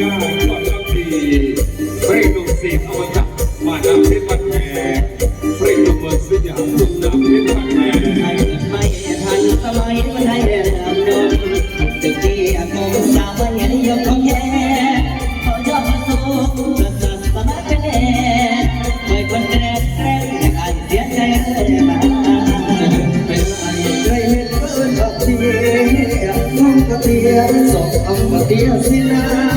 งานก่อนรับทีเพลงหนุ่มสีอวตามาดามเพชรบันแพงเพลงหนุ่มเมืองสยามลูกน้ำเพชรบันแพงไทยไม่ทันสมัยไม่ได้เดิมดงตึกที่อากงสาวไม่นิยมของแย่เขาชอบมาสู้ประเสริฐสมัครคะแนนไม่คนแกล้งแกแต่การเสียใจเลยมาเป็นไอ้เคยเห็นเพื่อนกับเตียน้องกับเตียสองคำกับเตียสินะ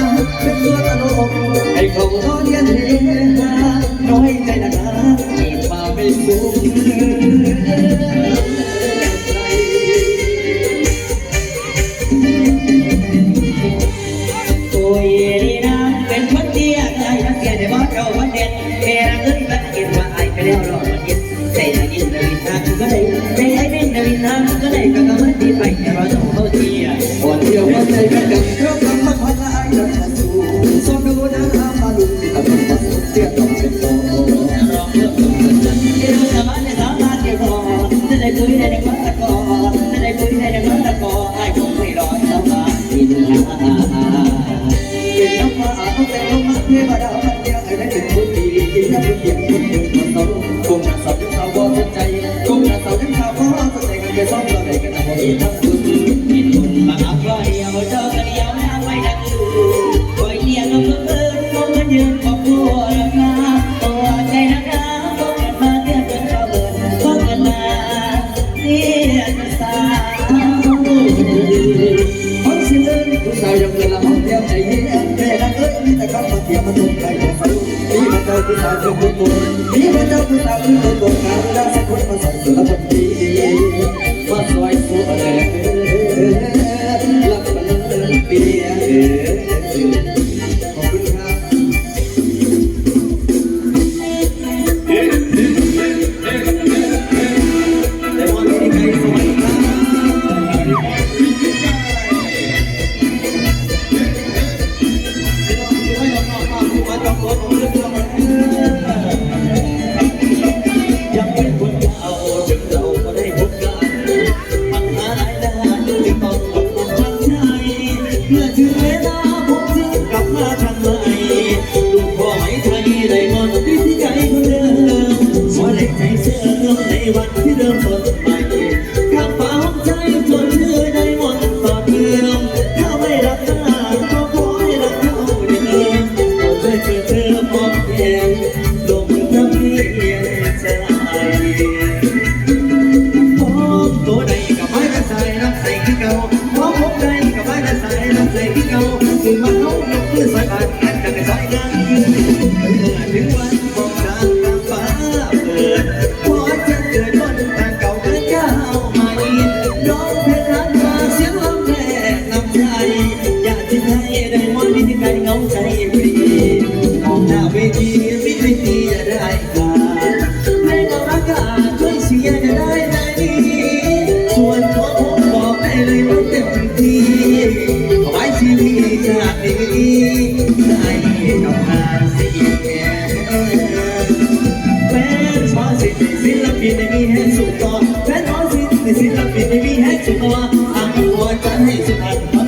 กำลังดีไปแต่เราต้องเข้าทียก่อนเที่ยววันใจกันดังเครื่องทำมาพละไอ้ดังสูสอนดูนะมาดูที่ตะวันมาสุดเตี้ยต้องเป็นโตรอเพื่อเพื่อนเดี๋ยวสามารถจะสามาถเดียวพอจะได้คุยได้ดังมันตะกอจะได้คุยได้ดังมันตะกอไอ้คงไม่รอสบายอินาเป็นน้ำมาอาแต่ลมมาเทวดาพันเดียวไอ้ได้เป็นคนดีกินน้ำเป็นเดียวคนเดียวคน ผู้สาวยังเป็นลาห้องเที่ยวใจเย็นแม่รักเอ้ยมีแต่คำมาเที่ยวมาตรงใจของเขามีมาเจ้าผู้สาวคือคนโตมีมาเจ้าผู้สาวคือคนโตการได้สักคนมาสั่งสุรพลดีมาสวยสวย มื่อถึงเวลาผมจึงกลับมาทางใหม่ลูกพ่อไม่ไทยได้งอนที่ที่ใจคนเดิมหัวเล็กใจเสื่อมในวัน เลยว่าเต็มที่ขอให้ชีวิตจากนี้ได้กับงานเสียแฟนชอสิศิลปินไม่มีให้สุดต่อแฟนชอสิศิลปินไม่มีให้สุดต่ออางหัวจะให้สุดอัน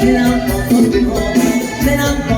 แนนามของคนเป็นพ่อในนามของคนเ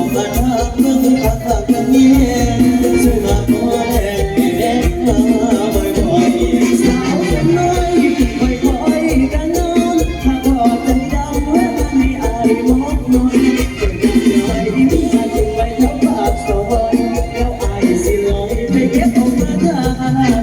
life, make it.